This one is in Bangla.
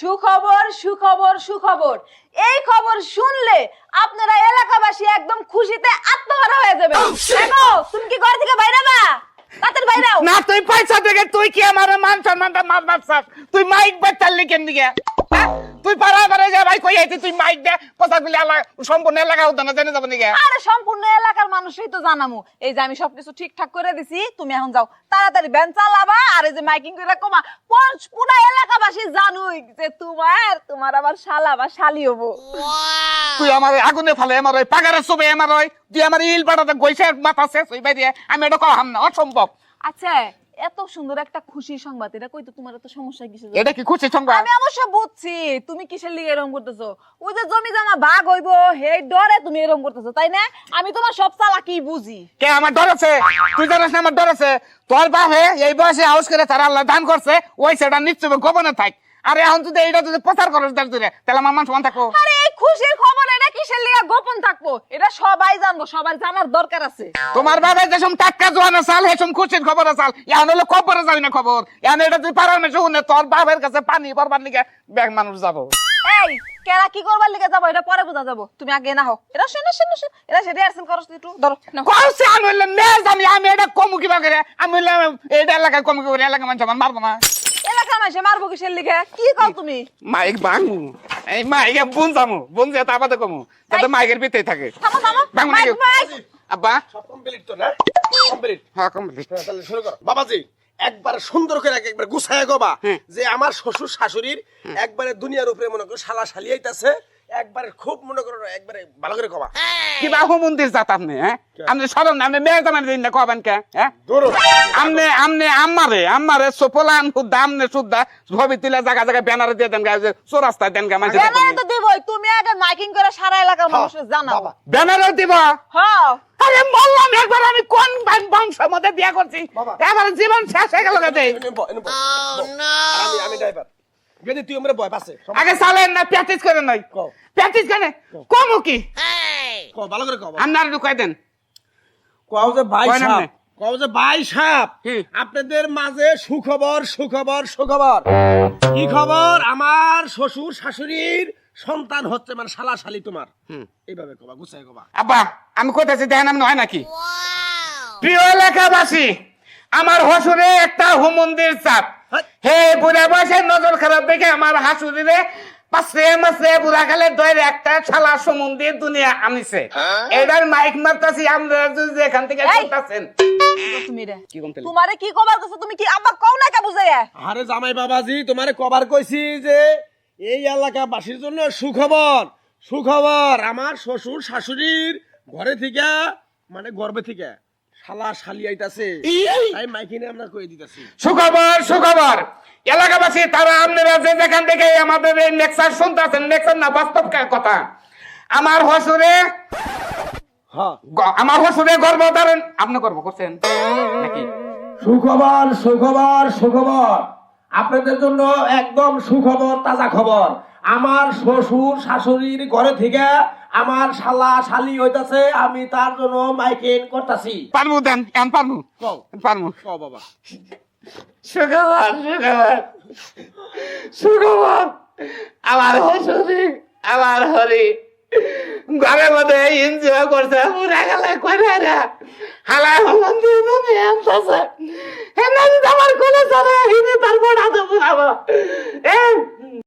সুখবর সুখবর সুখবর। এই খবর শুনলে আপনারা এলাকাবাসী একদম খুশিতে আত্মহারা হয়ে যাবে দেখো তুমি কি ঘর থেকে বাইরে বা? তাদের বাইরে না তুই পয়সা দেখে তুই কি আমার মান সম্মানটা মার মারছাস? তুই মাইক বাচ্চার লিখেন দিকে। হ্যাঁ? তুই পারা পারে যা ভাই কই আইতি? তুই মাইক দে পোশাক গুলি আলা সম্পূর্ণ এলাকা হতো না জেনে যাব নিকে আরে সম্পূর্ণ এলাকার মানুষই তো জানামু। এই যে আমি সবকিছু ঠিকঠাক করে দিছি তুমি এখন যাও। তাড়াতাড়ি ভ্যান চালাবা আর এই যে মাইকিং করে কমা পঞ্চ পুরা এলাকাবাসী জানুই যে তোমার তোমার আবার শালা বা শালি হব। তুই আমার আগুনে ফেলে আমার ওই পাগারে সবে আমার ওই তুই আমার ইল পাটাতে গইছে মাথা শেষ হই দিয়ে আমি এটা কহাম না অসম্ভব। আচ্ছা এত সুন্দর একটা খুশির সংবাদ। এটা কই তো তোমার এত সমস্যা কিসে এটা কি খুশি সংবাদ? আমি অবশ্য বুঝছি। তুমি কিসের লিগে এরকম করতেছো? ওই যে জমি জমা ভাগ হইবো হে ডরে তুমি এরকম করতেছো তাই না? আমি তোমার সব চালাকি বুঝি। কে আমার ডর আছে? তুই জানিস না আমার ডর আছে? তোর বাপে এই বয়সে হাউস করে তারা আল্লাহ দান করছে ওই সেটা নিশ্চয় গোপনে থাক। আর এখন তুই এইটা যদি প্রচার করিস তাহলে তুই রে, তাহলে আমার মান সমান থাকো আরে এই খুশির খবর কিসের লিগে গোপন থাকব এটা সবাই জানব সবার জানার দরকার আছে। তোমার বাবা যেসম টাটকা জোয়ানা চাল হেসম খুশির খবর চাল এখন হলো খবরে যাবি না খবর। এখন এটা তুই পারার মেশে শুনে তোর বাবার কাছে পানি পরবার লিগে ব্যাগ মানুষ যাব। এই কেরা কি করবার লিগে যাব এটা পরে বোঝা যাব। তুমি আগে না হও এটা শুনে শুনে শুনে এটা সেটা রিহার্সেল করো তুই একটু ধরো নাও। আমি হইলে নেজ আমি আমি এটা কমু কিবা করে আমি হইলে এইটা এলাকায় কমু কি করে এলাকা মানুষ আমার মারবো না। এলাকার মানুষে মারবো কিসের লিগে? কি কও তুমি? মাইক ভাঙু। এই মাইকে বোন জামু বোন যে তারপরে কমু তাতে মাইকের ভিতরে থাকে। আব্বা। সব কমপ্লিট তো না? কমপ্লিট হ্যাঁ কমপ্লিট তাহলে শুরু করো। বাবাজি একবার সুন্দর করে একবার গুছায় গবা যে আমার শ্বশুর শাশুড়ির একবারে দুনিয়ার উপরে মনে করো শালা শালিয়াইতাছে একবারে খুব মনে করো একবারে ভালো করে কবা। কিবা হুমন্দির জাত আপনি হ্যাঁ? আপনি সরম না আপনি মেয়ে জামার দিন না কবেন কে হ্যাঁ? দৌড়ো আমনে আমনে আম্মারে আম্মারে সোপলান সুদ্ধা আমনে সুদ্ধা ছবি তুলে জায়গা জায়গায় ব্যানারে দিয়ে দেন গায়ে চোরাস্তায় দেন গা মানুষ ব্যানারে তো দিবই তুমি আগে মাইকিং করে সারা এলাকার মানুষের জানাও। ব্যানারে দিব? হ্যাঁ। আরে বললাম একবার আমি কোন বংশের মধ্যে বিয়ে করছি? এবার জীবন শেষ হয়ে গেল আমি আমি ড্রাইভার গেদি তুই আমরা বয় পাশে আগে চালেন না প্র্যাকটিস করে নাই। কও। প্র্যাকটিস কেন কমু কি ক ভালো করে কবা আপনার ঢুকাই দেন। কও যে ভাই সাহেব? কও যে ভাই সাহেব কি? আপনাদের মাঝে সুখবর সুখবর সুখবর। কি খবর? আমার শ্বশুর শাশুড়ির সন্তান হচ্ছে মানে শালা শালি তোমার। এইভাবে কবা গুছাই কবা। আব্বা আমি কোথায় দেখেন আমি নয় নাকি? প্রিয় এলাকাবাসী আমার হসুরে একটা হুমন্দির চাপ। হে বুড়া বয়সে নজর খারাপ দেখে আমার হাসুরিরে পাশে মাসে বুড়া খালে দয়ের একটা শালা সমুন্দির দুনিয়া আনিছে। এবার মাইক মারতাছি আমরা যদি এখান থেকে শুনতাছেন তোমারে কি কবার কইছো? তুমি কি আব্বা কও না কে বুঝাই আরে জামাই বাবাজি তোমারে কবার কইছি যে এই এলাকাবাসীর জন্য সুখবর সুখবর। আমার শ্বশুর শাশুড়ির ঘরে থেকে মানে গর্বে থেকে। শালা শালি আইতাছে। তাই মাইকিনে আমরা কই দিতাছি। সুখবর সুখবর। এলাকাবাসী তারা আপনারা যে যেখান থেকে আমাদের এই শুনতেছেন লেকচার না বাস্তব কথা। আমার হসুরে আমার হসুরে গর্ভধারণ আপনি গর্ব করছেন? নাকি? সুখবর সুখবর সুখবর। আপনাদের জন্য একদম সুখবর তাজা খবর। আমার শ্বশুর শাশুড়ির ঘরে থেকে আমার শালা শালি হইতাছে আমি তার জন্য মাইকেন করতাছি। পারব দেন এখন পারব কও। পারব কও বাবা। সুখবর সুখবর। সুখবর। আমার হসুরি আমার হরি। ঘরের মধ্যে এনজয় করছে পুরা গেলে কইরা রে হালা মন্দির তুমি আনতেছে। হেনা আমার কোলে চলে হিনে তার বড় হাতে এ